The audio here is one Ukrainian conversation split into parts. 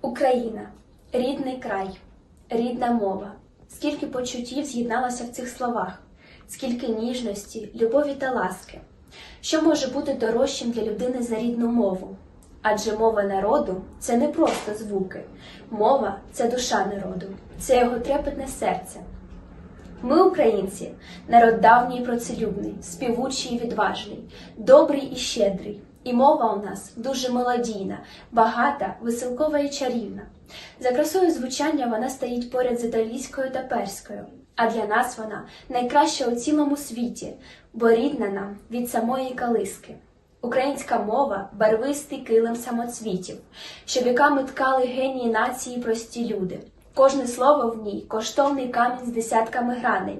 Україна рідний край, рідна мова. Скільки почуттів з'єдналося в цих словах, скільки ніжності, любові та ласки. Що може бути дорожчим для людини за рідну мову? Адже мова народу це не просто звуки. Мова це душа народу, це його трепетне серце. Ми, українці, народ давній і працелюбний, співучий і відважний, добрий і щедрий. І мова у нас дуже мелодійна, багата, веселкова і чарівна. За красою звучання вона стоїть поряд з італійською та перською, а для нас вона найкраща у цілому світі, бо рідна нам від самої калиски. Українська мова барвистий килим самоцвітів, що віками ткали генії нації прості люди. Кожне слово в ній коштовний камінь з десятками граней.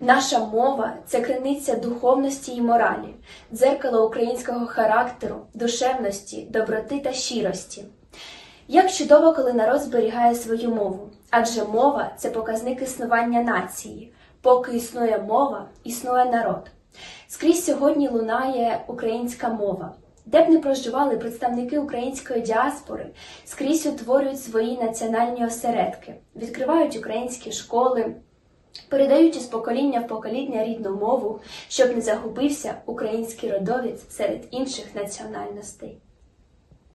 Наша мова це криниця духовності і моралі, дзеркало українського характеру, душевності, доброти та щирості. Як чудово, коли народ зберігає свою мову, адже мова це показник існування нації. Поки існує мова, існує народ. Скрізь сьогодні лунає українська мова. Де б не проживали представники української діаспори, скрізь утворюють свої національні осередки, відкривають українські школи, передають з покоління в покоління рідну мову, щоб не загубився український родовець серед інших національностей.